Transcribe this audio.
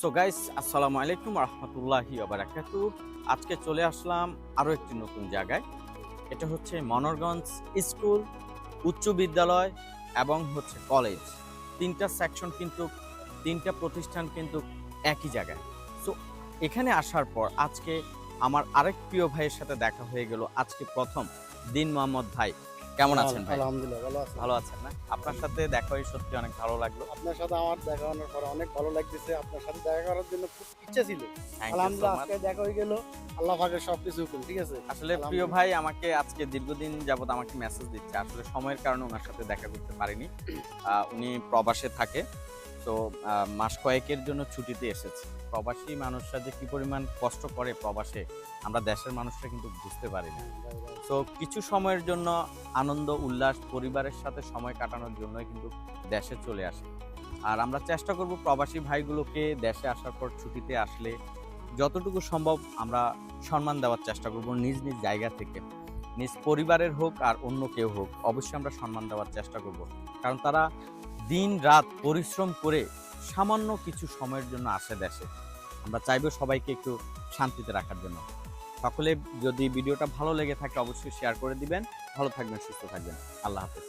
So guys আসসালামু আলাইকুম রহমতুল্লাহি আজকে চলে আসলাম আরও একটি নতুন জায়গায়। এটা হচ্ছে মনোরগঞ্জ স্কুল, উচ্চ বিদ্যালয় এবং হচ্ছে কলেজ। তিনটা সেকশন কিন্তু, তিনটা প্রতিষ্ঠান কিন্তু একই জায়গায়। সো এখানে আসার পর আজকে আমার আরেক প্রিয় ভাইয়ের সাথে দেখা হয়ে গেল আজকে প্রথম দিন মোহাম্মদ ভাই। কেমন আছেন ভাই? আলহামদুলিল্লাহ ভালো আছি। ভালো আছেন না? আপনার সাথে দেখা হয়ে সত্যি অনেক ভালো লাগল। আপনার সাথে আমার দেখা হওয়ার পর অনেক ভালো লাগতেছে। আপনার সাথে দেখা করার জন্য খুব ইচ্ছা ছিল। আলহামদুলিল্লাহ আজকে দেখা হয়ে গেল। আল্লাহ পাকের সবকিছু হুকুম ঠিক আছে? আসলে প্রিয় ভাই আমাকে আজকে দীর্ঘদিন যাবত আমাকে মেসেজ দিচ্ছে। আসলে সময়ের কারণে ওনার সাথে দেখা করতে পারিনি। উনি প্রবাসে থাকে। তো মাস কয়েকের জন্য ছুটিতে এসেছে। প্রবাসী মানুষরা যে কি পরিমাণ কষ্ট করে প্রবাসে, আমরা দেশের মানুষরা কিন্তু বুঝতে পারি না। তো কিছু সময়ের জন্য আনন্দ, উল্লাস, পরিবারের সাথে সময় কাটানোর জন্যই কিন্তু দেশে চলে আসে। আর আমরা চেষ্টা করব প্রবাসী ভাইগুলোকে দেশে আসার পর ছুটিতে আসলে যতটুকু সম্ভব আমরা সম্মান দেওয়ার চেষ্টা করব নিজ নিজ জায়গা থেকে। নিজ পরিবারের হোক আর অন্য কেউ হোক, অবশ্যই আমরা সম্মান দেওয়ার চেষ্টা করব। কারণ তারা দিন রাত পরিশ্রম করে সামান্য কিছু সময়ের জন্য আসে দেশে। আমরা চাইব সবাইকে একটু শান্তিতে রাখার জন্য। সকলে যদি ভিডিওটা ভালো লেগে থাকে, অবশ্যই শেয়ার করে দিবেন। ভালো থাকবেন, সুস্থ থাকবেন। আল্লাহ হাফেজ।